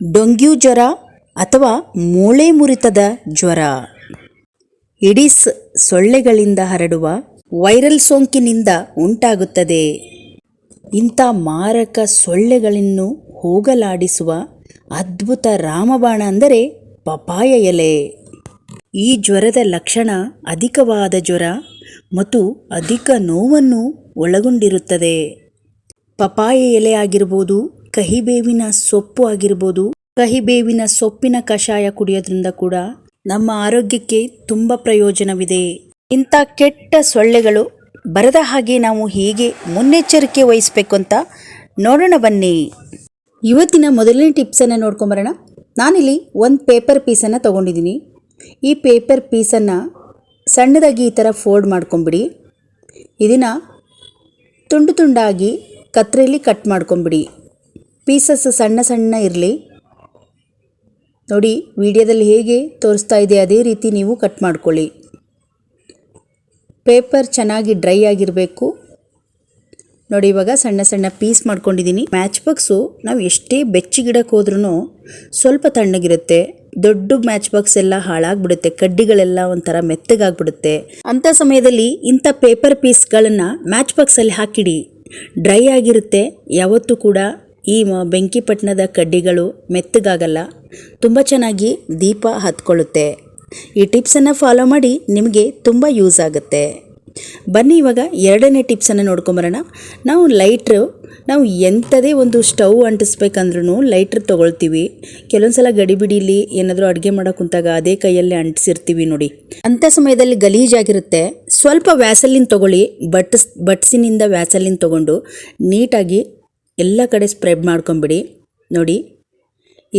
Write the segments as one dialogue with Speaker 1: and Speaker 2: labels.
Speaker 1: Dengue ಜ್ವರ ಅಥವಾ ಮೂಳೆ ಮುರಿತದ ಜ್ವರ. ಇಡೀಸ್ ಸೊಳ್ಳೆಗಳಿಂದ ಹರಡುವ ವೈರಲ್ ಸೋಂಕಿನಿಂದ ಉಂಟಾಗುತ್ತದೆ. ಇಂಥ ಮಾರಕ ಸೊಳ್ಳೆಗಳನ್ನು ಹೋಗಲಾಡಿಸುವ ಅದ್ಭುತ ರಾಮಬಾಣ ಅಂದರೆ ಪಪಾಯ ಎಲೆ. ಈ ಜ್ವರದ ಲಕ್ಷಣ ಅಧಿಕವಾದ ಜ್ವರ ಮತ್ತು ಅಧಿಕ ನೋವನ್ನು ಒಳಗೊಂಡಿರುತ್ತದೆ. ಪಪಾಯ ಎಲೆ ಆಗಿರ್ಬೋದು ಕಹಿಬೇವಿನ ಸೊಪ್ಪು ಆಗಿರ್ಬೋದು, ಕಹಿಬೇವಿನ ಸೊಪ್ಪಿನ ಕಷಾಯ ಕುಡಿಯೋದ್ರಿಂದ ಕೂಡ ನಮ್ಮ ಆರೋಗ್ಯಕ್ಕೆ ತುಂಬ ಪ್ರಯೋಜನವಿದೆ. ಇಂಥ ಕೆಟ್ಟ ಸೊಳ್ಳೆಗಳು ಬರದ ಹಾಗೆ ನಾವು ಹೇಗೆ ಮುನ್ನೆಚ್ಚರಿಕೆ ವಹಿಸಬೇಕು ಅಂತ ನೋಡೋಣ ಬನ್ನಿ. ಇವತ್ತಿನ ಮೊದಲನೇ ಟಿಪ್ಸನ್ನು ನೋಡ್ಕೊಂಬರೋಣ. ನಾನಿಲ್ಲಿ ಒಂದು ಪೇಪರ್ ಪೀಸನ್ನು ತೊಗೊಂಡಿದ್ದೀನಿ. ಈ ಪೇಪರ್ ಪೀಸನ್ನು ಸಣ್ಣದಾಗಿ ಈ ಥರ ಫೋಲ್ಡ್ ಮಾಡ್ಕೊಂಬಿಡಿ. ಇದನ್ನು ತುಂಡು ತುಂಡಾಗಿ ಕತ್ರೆಯಲ್ಲಿ ಕಟ್ ಮಾಡ್ಕೊಂಬಿಡಿ. ಪೀಸಸ್ ಸಣ್ಣ ಸಣ್ಣ ಇರಲಿ. ನೋಡಿ, ವಿಡಿಯೋದಲ್ಲಿ ಹೇಗೆ ತೋರಿಸ್ತಾ ಇದೆ, ಅದೇ ರೀತಿ ನೀವು ಕಟ್ ಮಾಡ್ಕೊಳ್ಳಿ. ಪೇಪರ್ ಚೆನ್ನಾಗಿ ಡ್ರೈ ಆಗಿರಬೇಕು. ನೋಡಿ, ಇವಾಗ ಸಣ್ಣ ಸಣ್ಣ ಪೀಸ್ ಮಾಡ್ಕೊಂಡಿದ್ದೀನಿ. ಮ್ಯಾಚ್ ಬಾಕ್ಸು ನಾವು ಎಷ್ಟೇ ಬೆಚ್ಚಿಗಿಡಕ್ಕೆ ಹೋದ್ರೂ ಸ್ವಲ್ಪ ತಣ್ಣಗಿರುತ್ತೆ. ದೊಡ್ಡ ಮ್ಯಾಚ್ ಬಾಕ್ಸ್ ಎಲ್ಲ ಹಾಳಾಗ್ಬಿಡುತ್ತೆ. ಕಡ್ಡಿಗಳೆಲ್ಲ ಒಂಥರ ಮೆತ್ತಗಾಗ್ಬಿಡುತ್ತೆ. ಅಂಥ ಸಮಯದಲ್ಲಿ ಇಂಥ ಪೇಪರ್ ಪೀಸ್ಗಳನ್ನು ಮ್ಯಾಚ್ ಬಾಕ್ಸಲ್ಲಿ ಹಾಕಿಡಿ. ಡ್ರೈ ಆಗಿರುತ್ತೆ. ಯಾವತ್ತೂ ಕೂಡ ಈ ಬೆಂಕಿಪಟ್ಟಣದ ಕಡ್ಡಿಗಳು ಮೆತ್ತಗಾಗಲ್ಲ, ತುಂಬ ಚೆನ್ನಾಗಿ ದೀಪ ಹತ್ಕೊಳ್ಳುತ್ತೆ. ಈ ಟಿಪ್ಸನ್ನು ಫಾಲೋ ಮಾಡಿ ನಿಮಗೆ ತುಂಬ ಯೂಸ್ ಆಗುತ್ತೆ. ಬನ್ನಿ ಇವಾಗ ಎರಡನೇ ಟಿಪ್ಸನ್ನು ನೋಡ್ಕೊಂಬರೋಣ. ನಾವು ಲೈಟ್ರು, ನಾವು ಎಂಥದೇ ಒಂದು ಸ್ಟವ್ ಅಂಟಿಸ್ಬೇಕಂದ್ರೂ ಲೈಟ್ರ್ ತೊಗೊಳ್ತೀವಿ. ಕೆಲವೊಂದು ಸಲ ಗಡಿಬಿಡಿಲಿ ಏನಾದರೂ ಅಡುಗೆ ಮಾಡೋ ಕುಂತಾಗ ಅದೇ ಕೈಯಲ್ಲೇ ಅಂಟಿಸಿರ್ತೀವಿ ನೋಡಿ. ಅಂಥ ಸಮಯದಲ್ಲಿ ಗಲೀಜಾಗಿರುತ್ತೆ ಸ್ವಲ್ಪ ವ್ಯಾಸಲಿನ್ ತೊಗೊಳ್ಳಿ, ಬಟ್ಸ್, ಬಟ್ಸಿನಿಂದ ವ್ಯಾಸಲಿನ್ ತೊಗೊಂಡು ನೀಟಾಗಿ ಎಲ್ಲ ಕಡೆ ಸ್ಪ್ರೆಡ್ ಮಾಡ್ಕೊಂಬಿಡಿ. ನೋಡಿ,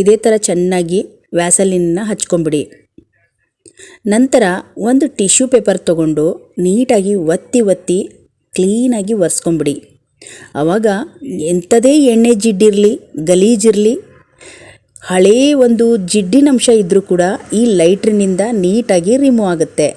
Speaker 1: ಇದೇ ಥರ ಚೆನ್ನಾಗಿ ವ್ಯಾಸಲಿನ ಹಚ್ಕೊಂಬಿಡಿ. ನಂತರ ಒಂದು ಟಿಶ್ಯೂ ಪೇಪರ್ ತಗೊಂಡು ನೀಟಾಗಿ ಒತ್ತಿ ಒತ್ತಿ ಕ್ಲೀನಾಗಿ ಒರೆಸ್ಕೊಂಬಿಡಿ. ಆವಾಗ ಎಂಥದೇ ಎಣ್ಣೆ ಜಿಡ್ಡಿರಲಿ, ಗಲೀಜಿರಲಿ, ಹಳೇ ಒಂದು ಜಿಡ್ಡಿನಂಶ ಇದ್ದರೂ ಕೂಡ ಈ ಲೈಟ್ರಿನಿಂದ ನೀಟಾಗಿ ರಿಮೂವ್ ಆಗುತ್ತೆ.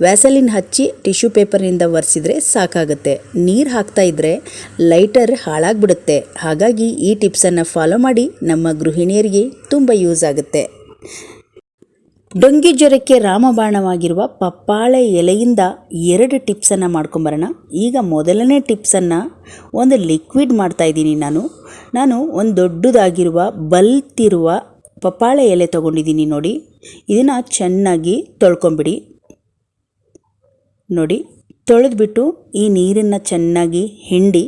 Speaker 1: ವ್ಯಾಸಲಿನ್ ಹಚ್ಚಿ ಟಿಶ್ಯೂ ಪೇಪರ್ನಿಂದ ಒರೆಸಿದ್ರೆ ಸಾಕಾಗುತ್ತೆ. ನೀರು ಹಾಕ್ತಾ ಇದ್ದರೆ ಲೈಟರ್ ಹಾಳಾಗ್ಬಿಡುತ್ತೆ. ಹಾಗಾಗಿ ಈ ಟಿಪ್ಸನ್ನು ಫಾಲೋ ಮಾಡಿ ನಮ್ಮ ಗೃಹಿಣಿಯರಿಗೆ ತುಂಬ ಯೂಸ್ ಆಗುತ್ತೆ. ಡೊಂಗಿ ಜ್ವರಕ್ಕೆ ರಾಮಬಾಣವಾಗಿರುವ ಪಪ್ಪಾಳೆ ಎಲೆಯಿಂದ ಎರಡು ಟಿಪ್ಸನ್ನು ಮಾಡ್ಕೊಂಬರೋಣ. ಈಗ ಮೊದಲನೇ ಟಿಪ್ಸನ್ನು ಒಂದು ಲಿಕ್ವಿಡ್ ಮಾಡ್ತಾ ಇದ್ದೀನಿ ನಾನು. ನಾನು ಒಂದು ದೊಡ್ಡದಾಗಿರುವ ಬಲ್ತಿರುವ ಪಪ್ಪಾಳೆ ಎಲೆ ತೊಗೊಂಡಿದ್ದೀನಿ ನೋಡಿ. ಇದನ್ನು ಚೆನ್ನಾಗಿ ತೊಳ್ಕೊಂಬಿಡಿ. ನೋಡಿ, ತೊಳೆದ್ಬಿಟ್ಟು ಈ ನೀರನ್ನು ಚೆನ್ನಾಗಿ ಹಿಂಡಿ,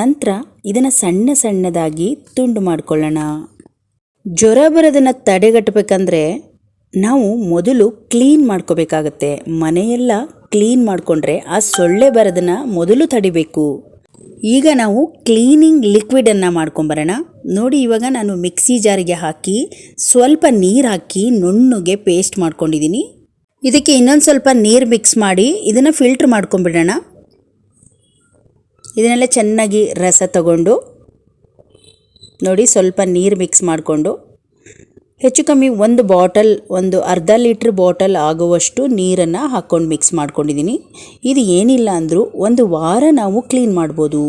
Speaker 1: ನಂತರ ಇದನ್ನು ಸಣ್ಣ ಸಣ್ಣದಾಗಿ ತುಂಡು ಮಾಡ್ಕೊಳ್ಳೋಣ. ಜ್ವರ ಬರೋದನ್ನು ತಡೆಗಟ್ಟಬೇಕಂದ್ರೆ ನಾವು ಮೊದಲು ಕ್ಲೀನ್ ಮಾಡ್ಕೋಬೇಕಾಗತ್ತೆ. ಮನೆಯೆಲ್ಲ ಕ್ಲೀನ್ ಮಾಡಿಕೊಂಡ್ರೆ ಆ ಸೊಳ್ಳೆ ಬರೋದನ್ನು ಮೊದಲು ತಡಿಬೇಕು. ಈಗ ನಾವು ಕ್ಲೀನಿಂಗ್ ಲಿಕ್ವಿಡನ್ನು ಮಾಡ್ಕೊಂಬರೋಣ. ನೋಡಿ, ಇವಾಗ ನಾನು ಮಿಕ್ಸಿ ಜಾರಿಗೆ ಹಾಕಿ ಸ್ವಲ್ಪ ನೀರು ಹಾಕಿ ನುಣ್ಣಗೆ ಪೇಸ್ಟ್ ಮಾಡ್ಕೊಂಡಿದ್ದೀನಿ ಇದಕ್ಕೆ ಇನ್ನೊಂದು ಸ್ವಲ್ಪ ನೀರು ಮಿಕ್ಸ್ ಮಾಡಿ ಇದನ್ನು ಫಿಲ್ಟ್ರ್ ಮಾಡ್ಕೊಂಬಿಡೋಣ ಇದನ್ನೆಲ್ಲ ಚೆನ್ನಾಗಿ ರಸ ತಗೊಂಡು, ನೋಡಿ ಸ್ವಲ್ಪ ನೀರು ಮಿಕ್ಸ್ ಮಾಡಿಕೊಂಡು. ಹೆಚ್ಚು ಕಮ್ಮಿ ಒಂದು ಬಾಟಲ್ ಒಂದು ಅರ್ಧ ಲೀಟ್ರ್ ಬಾಟಲ್ ಆಗುವಷ್ಟು ನೀರನ್ನು ಹಾಕ್ಕೊಂಡು ಮಿಕ್ಸ್ ಮಾಡ್ಕೊಂಡಿದ್ದೀನಿ. ಇದು ಏನಿಲ್ಲ ಅಂದರೂ ಒಂದು ವಾರ ನಾವು ಕ್ಲೀನ್ ಮಾಡ್ಬೋದು.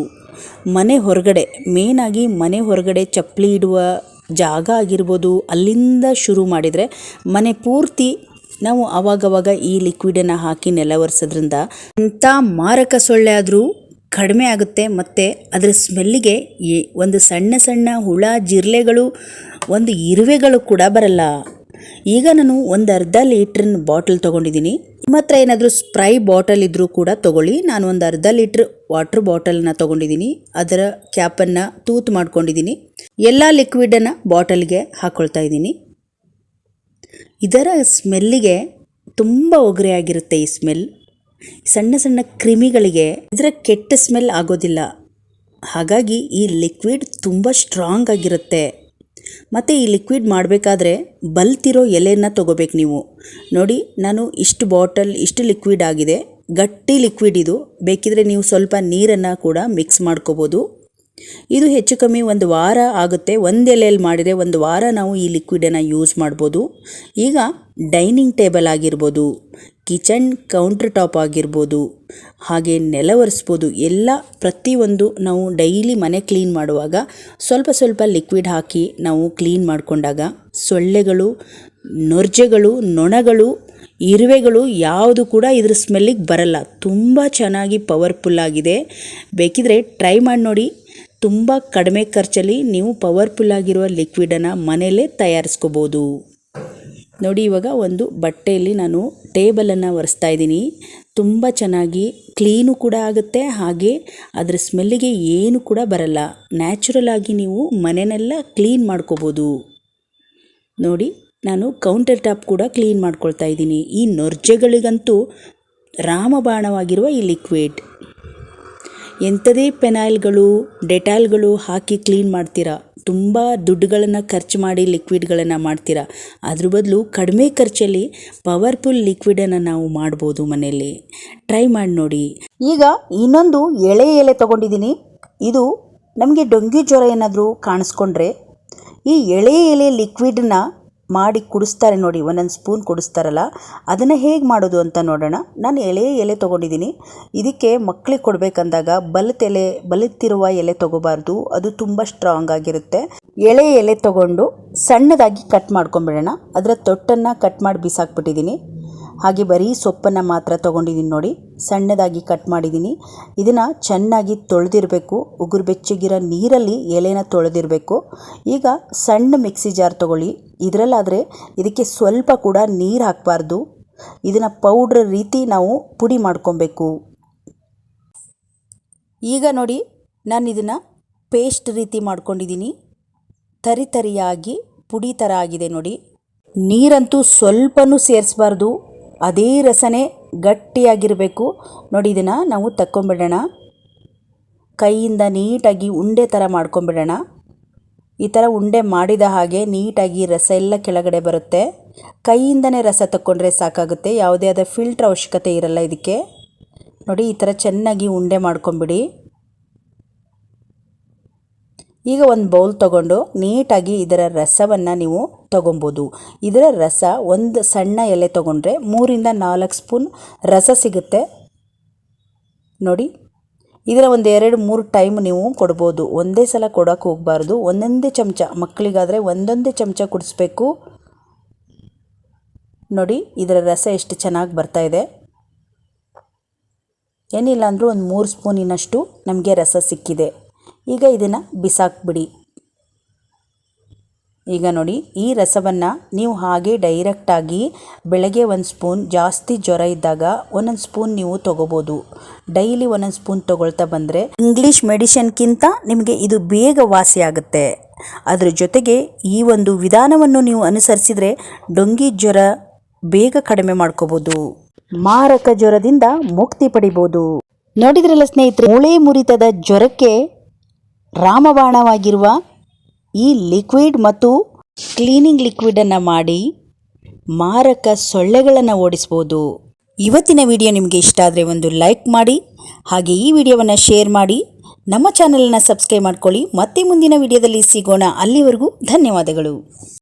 Speaker 1: ಮನೆ ಹೊರಗಡೆ ಮೇನಾಗಿ ಮನೆ ಹೊರಗಡೆ ಚಪ್ಪಲಿ ಇಡುವ ಜಾಗ ಆಗಿರ್ಬೋದು, ಅಲ್ಲಿಂದ ಶುರು ಮಾಡಿದರೆ ಮನೆ ಪೂರ್ತಿ ನಾವು ಆವಾಗವಾಗ ಈ ಲಿಕ್ವಿಡನ್ನು ಹಾಕಿ ನೆಲ ಒರೆಸೋದ್ರಿಂದ ಇಂಥ ಮಾರಕ ಸೊಳ್ಳೆ ಆದರೂ ಕಡಿಮೆ ಆಗುತ್ತೆ ಮತ್ತು ಅದರ ಸ್ಮೆಲ್ಲಿಗೆ ಈ ಒಂದು ಸಣ್ಣ ಸಣ್ಣ ಹುಳ, ಜಿರ್ಲೆಗಳು, ಒಂದು ಇರುವೆಗಳು ಕೂಡ ಬರಲ್ಲ. ಈಗ ನಾನು ಒಂದು ಅರ್ಧ ಲೀಟ್ರಿನ ಬಾಟಲ್ ತೊಗೊಂಡಿದ್ದೀನಿ. ನಿಮ್ಮ ಹತ್ರ ಏನಾದರೂ ಸ್ಪ್ರೈ ಬಾಟಲ್ ಇದ್ದರೂ ಕೂಡ ತೊಗೊಳ್ಳಿ. ನಾನು ಒಂದು ಅರ್ಧ ಲೀಟ್ರ್ ವಾಟ್ರ್ ಬಾಟಲನ್ನು ತೊಗೊಂಡಿದ್ದೀನಿ. ಅದರ ಕ್ಯಾಪನ್ನು ತೂತು ಮಾಡ್ಕೊಂಡಿದ್ದೀನಿ. ಎಲ್ಲ ಲಿಕ್ವಿಡನ್ನು ಬಾಟಲ್ಗೆ ಹಾಕ್ಕೊಳ್ತಾ ಇದ್ದೀನಿ. ಇದರ ಸ್ಮೆಲ್ಲಿಗೆ ತುಂಬ ಆಗಿರುತ್ತೆ ಈ ಸ್ಮೆಲ್. ಸಣ್ಣ ಸಣ್ಣ ಕ್ರಿಮಿಗಳಿಗೆ ಇದರ ಕೆಟ್ಟ ಸ್ಮೆಲ್ ಆಗೋದಿಲ್ಲ. ಹಾಗಾಗಿ ಈ ಲಿಕ್ವಿಡ್ ತುಂಬ ಸ್ಟ್ರಾಂಗ್ ಆಗಿರುತ್ತೆ. ಮತ್ತು ಈ ಲಿಕ್ವಿಡ್ ಮಾಡಬೇಕಾದ್ರೆ ಬಲ್ತಿರೋ ಎಲೆನ ತೊಗೋಬೇಕು ನೀವು. ನೋಡಿ, ನಾನು ಇಷ್ಟು ಬಾಟಲ್, ಇಷ್ಟು ಲಿಕ್ವಿಡ್ ಆಗಿದೆ. ಗಟ್ಟಿ ಲಿಕ್ವಿಡ್ ಇದು. ಬೇಕಿದ್ರೆ ನೀವು ಸ್ವಲ್ಪ ನೀರನ್ನು ಕೂಡ ಮಿಕ್ಸ್ ಮಾಡ್ಕೋಬೋದು. ಇದು ಹೆಚ್ಚು ಕಮ್ಮಿ ಒಂದು ವಾರ ಆಗುತ್ತೆ. ಒಂದು ಎಲೆಯಲ್ಲಿ ಮಾಡಿದರೆ ಒಂದು ವಾರ ನಾವು ಈ ಲಿಕ್ವಿಡನ್ನು ಯೂಸ್ ಮಾಡ್ಬೋದು. ಈಗ ಡೈನಿಂಗ್ ಟೇಬಲ್ ಆಗಿರ್ಬೋದು ಕಿಚನ್ ಕೌಂಟರ್ ಟಾಪ್ ಆಗಿರ್ಬೋದು, ಹಾಗೆ ನೆಲ ಒರೆಸ್ಬೋದು, ಎಲ್ಲ ಪ್ರತಿಯೊಂದು ನಾವು ಡೈಲಿ ಮನೆ ಕ್ಲೀನ್ ಮಾಡುವಾಗ ಸ್ವಲ್ಪ ಸ್ವಲ್ಪ ಲಿಕ್ವಿಡ್ ಹಾಕಿ ನಾವು ಕ್ಲೀನ್ ಮಾಡಿಕೊಂಡಾಗ ಸೊಳ್ಳೆಗಳು, ನೊರ್ಜೆಗಳು, ನೊಣಗಳು, ಇರುವೆಗಳು ಯಾವುದು ಕೂಡ ಇದ್ರ ಸ್ಮೆಲ್ಲಿಗೆ ಬರಲ್ಲ. ತುಂಬ ಚೆನ್ನಾಗಿ ಪವರ್ಫುಲ್ ಆಗಿದೆ. ಬೇಕಿದ್ರೆ ಟ್ರೈ ಮಾಡಿ ನೋಡಿ. ತುಂಬ ಕಡಿಮೆ ಖರ್ಚಲ್ಲಿ ನೀವು ಪವರ್ಫುಲ್ ಆಗಿರುವ ಲಿಕ್ವಿಡನ್ನು ಮನೆಯಲ್ಲೇ ತಯಾರಿಸ್ಕೋಬೋದು. ನೋಡಿ, ಇವಾಗ ಒಂದು ಬಟ್ಟೆಯಲ್ಲಿ ನಾನು ಟೇಬಲನ್ನು ಒರೆಸ್ತಾ ಇದ್ದೀನಿ. ತುಂಬ ಚೆನ್ನಾಗಿ ಕ್ಲೀನು ಕೂಡ ಆಗುತ್ತೆ, ಹಾಗೆ ಅದರ ಸ್ಮೆಲ್ಲಿಗೆ ಏನು ಕೂಡ ಬರಲ್ಲ. ನ್ಯಾಚುರಲ್ ಆಗಿ ನೀವು ಮನೆಯನ್ನೆಲ್ಲ ಕ್ಲೀನ್ ಮಾಡ್ಕೋಬೋದು. ನೋಡಿ, ನಾನು ಕೌಂಟರ್ ಟಾಪ್ ಕೂಡ ಕ್ಲೀನ್ ಮಾಡ್ಕೊಳ್ತಾ ಇದ್ದೀನಿ. ಈ ನೊರ್ಜೆಗಳಿಗಂತೂ ರಾಮಬಾಣವಾಗಿರುವ ಈ ಲಿಕ್ವಿಡ್ ಎಂಥದೇ ಪೆನಾಯಿಲ್ಗಳು, ಡೆಟಾಲ್ಗಳು ಹಾಕಿ ಕ್ಲೀನ್ ಮಾಡ್ತೀರಾ? ತುಂಬ ದುಡ್ಡುಗಳನ್ನು ಖರ್ಚು ಮಾಡಿ ಲಿಕ್ವಿಡ್ಗಳನ್ನು ಮಾಡ್ತೀರಾ? ಅದ್ರ ಬದಲು ಕಡಿಮೆ ಖರ್ಚಲ್ಲಿ ಪವರ್ಫುಲ್ ಲಿಕ್ವಿಡನ್ನು ನಾವು ಮಾಡ್ಬೋದು ಮನೆಯಲ್ಲಿ. ಟ್ರೈ ಮಾಡಿ ನೋಡಿ. ಈಗ ಇನ್ನೊಂದು ಎಳೆ ಎಲೆ ತಗೊಂಡಿದ್ದೀನಿ. ಇದು ನಮಗೆ ಡೊಂಗಿ ಜ್ವರ ಏನಾದರೂ ಕಾಣಿಸ್ಕೊಂಡ್ರೆ ಈ ಎಳೆ ಎಲೆ ಲಿಕ್ವಿಡನ್ನ ಮಾಡಿ ಕುಡಿಸ್ತಾರೆ ನೋಡಿ, ಒಂದೊಂದು ಸ್ಪೂನ್ ಕುಡಿಸ್ತಾರಲ್ಲ, ಅದನ್ನು ಹೇಗೆ ಮಾಡೋದು ಅಂತ ನೋಡೋಣ. ನಾನು ಎಳೆ ಎಲೆ ತೊಗೊಂಡಿದ್ದೀನಿ ಇದಕ್ಕೆ ಮಕ್ಕಳಿಗೆ ಕೊಡಬೇಕಂದಾಗ ಬಲತ್ ಎಲೆ, ಬಲತ್ತಿರುವ ಎಲೆ ತೊಗೋಬಾರ್ದು. ಅದು ತುಂಬ ಸ್ಟ್ರಾಂಗ್ ಆಗಿರುತ್ತೆ. ಎಳೆ ಎಲೆ ತೊಗೊಂಡು ಸಣ್ಣದಾಗಿ ಕಟ್ ಮಾಡ್ಕೊಂಬಿಡೋಣ. ಅದರ ತೊಟ್ಟನ್ನು ಕಟ್ ಮಾಡಿ ಬಿಸಾಕ್ಬಿಟ್ಟಿದ್ದೀನಿ ಹಾಗೆ ಬರೀ ಸೊಪ್ಪನ್ನು ಮಾತ್ರ ತೊಗೊಂಡಿದ್ದೀನಿ ನೋಡಿ. ಸಣ್ಣದಾಗಿ ಕಟ್ ಮಾಡಿದ್ದೀನಿ ಇದನ್ನು ಚೆನ್ನಾಗಿ ತೊಳೆದಿರಬೇಕು. ಉಗುರು ಬೆಚ್ಚಗಿರೋ ನೀರಲ್ಲಿ ಎಲೆನ ತೊಳೆದಿರಬೇಕು. ಈಗ ಸಣ್ಣ ಮಿಕ್ಸಿ ಜಾರ್ ತೊಗೊಳ್ಳಿ. ಇದರಲ್ಲಾದರೆ ಇದಕ್ಕೆ ಸ್ವಲ್ಪ ಕೂಡ ನೀರು ಹಾಕಬಾರ್ದು. ಇದನ್ನು ಪೌಡ್ರ್ ರೀತಿ ನಾವು ಪುಡಿ ಮಾಡ್ಕೊಬೇಕು. ಈಗ ನೋಡಿ, ನಾನು ಇದನ್ನು ಪೇಸ್ಟ್ ರೀತಿ ಮಾಡ್ಕೊಂಡಿದ್ದೀನಿ ತರಿ ತರಿಯಾಗಿ ಪುಡಿ ಥರ ಆಗಿದೆ ನೋಡಿ. ನೀರಂತೂ ಸ್ವಲ್ಪನೂ ಸೇರಿಸ್ಬಾರ್ದು. ಅದೇ ರಸನೇ ಗಟ್ಟಿಯಾಗಿರಬೇಕು. ನೋಡಿ, ಇದನ್ನು ನಾವು ತಕ್ಕೊಂಬಿಡೋಣ. ಕೈಯಿಂದ ನೀಟಾಗಿ ಉಂಡೆ ಥರ ಮಾಡ್ಕೊಂಬಿಡೋಣ. ಈ ಥರ ಉಂಡೆ ಮಾಡಿದ ಹಾಗೆ ನೀಟಾಗಿ ರಸ ಎಲ್ಲ ಕೆಳಗಡೆ ಬರುತ್ತೆ. ಕೈಯಿಂದನೇ ರಸ ತಕ್ಕೊಂಡ್ರೆ ಸಾಕಾಗುತ್ತೆ. ಯಾವುದೇ ಆದ ಫಿಲ್ಟ್ರ್ ಅವಶ್ಯಕತೆ ಇರಲ್ಲ ಇದಕ್ಕೆ. ನೋಡಿ, ಈ ಥರ ಚೆನ್ನಾಗಿ ಉಂಡೆ ಮಾಡ್ಕೊಂಬಿಡಿ. ಈಗ ಒಂದು ಬೌಲ್ ತಗೊಂಡು ನೀಟಾಗಿ ಇದರ ರಸವನ್ನು ನೀವು ತಗೊಬೋದು. ಇದರ ರಸ ಒಂದು ಸಣ್ಣ ಎಲೆ ತಗೊಂಡ್ರೆ ಮೂರಿಂದ ನಾಲ್ಕು ಸ್ಪೂನ್ ರಸ ಸಿಗುತ್ತೆ. ನೋಡಿ, ಇದರ ಒಂದು ಎರಡು ಮೂರು ಟೈಮ್ ನೀವು ಕೊಡ್ಬೋದು. ಒಂದೇ ಸಲ ಕೊಡೋಕೆ ಹೋಗಬಾರ್ದು. ಒಂದೊಂದೇ ಚಮಚ, ಮಕ್ಕಳಿಗಾದರೆ ಒಂದೊಂದೇ ಚಮಚ ಕುಡಿಸ್ಬೇಕು. ನೋಡಿ, ಇದರ ರಸ ಎಷ್ಟು ಚೆನ್ನಾಗಿ ಬರ್ತಾ ಇದೆ. ಏನಿಲ್ಲ ಅಂದರೂ ಒಂದು ಮೂರು ಸ್ಪೂನಿನಷ್ಟು ನಮಗೆ ರಸ ಸಿಕ್ಕಿದೆ. ಈಗ ಇದನ್ನು ಬಿಸಾಕ್ಬಿಡಿ. ಈಗ ನೋಡಿ, ಈ ರಸವನ್ನು ನೀವು ಹಾಗೆ ಡೈರೆಕ್ಟಾಗಿ ಬೆಳಗ್ಗೆ ಒಂದು ಸ್ಪೂನ್ ಜಾಸ್ತಿ ಜ್ವರ ಇದ್ದಾಗ ಒಂದೊಂದು ಸ್ಪೂನ್ ನೀವು ತೊಗೋಬೋದು. ಡೈಲಿ ಒಂದೊಂದು ಸ್ಪೂನ್ ತೊಗೊಳ್ತಾ ಬಂದರೆ ಇಂಗ್ಲೀಷ್ ಮೆಡಿಷನ್ಗಿಂತ ನಿಮಗೆ ಇದು ಬೇಗ ವಾಸಿ ಆಗುತ್ತೆ. ಅದರ ಜೊತೆಗೆ ಈ ಒಂದು ವಿಧಾನವನ್ನು ನೀವು ಅನುಸರಿಸಿದರೆ ಡೊಂಗಿ ಜ್ವರ ಬೇಗ ಕಡಿಮೆ ಮಾಡ್ಕೋಬೋದು. ಮಾರಕ ಜ್ವರದಿಂದ ಮುಕ್ತಿ ಪಡಿಬೋದು. ನೋಡಿದ್ರಲ್ಲ ಸ್ನೇಹಿತರೆ, ಮೂಳೆ ಮುರಿತದ ಜ್ವರಕ್ಕೆ ರಾಮಬಾಣವಾಗಿರುವ ಈ ಲಿಕ್ವಿಡ್ ಮತ್ತು ಕ್ಲೀನಿಂಗ್ ಲಿಕ್ವಿಡನ್ನು ಮಾಡಿ ಮಾರಕ ಸೊಳ್ಳೆಗಳನ್ನು ಓಡಿಸ್ಬೋದು. ಇವತ್ತಿನ ವಿಡಿಯೋ ನಿಮಗೆ ಇಷ್ಟ ಆದರೆ ಒಂದು ಲೈಕ್ ಮಾಡಿ, ಹಾಗೆ ಈ ವಿಡಿಯೋವನ್ನು ಶೇರ್ ಮಾಡಿ, ನಮ್ಮ ಚಾನಲನ್ನು ಸಬ್ಸ್ಕ್ರೈಬ್ ಮಾಡ್ಕೊಳ್ಳಿ. ಮತ್ತೆ ಮುಂದಿನ ವಿಡಿಯೋದಲ್ಲಿ ಸಿಗೋಣ. ಅಲ್ಲಿವರೆಗೂ ಧನ್ಯವಾದಗಳು.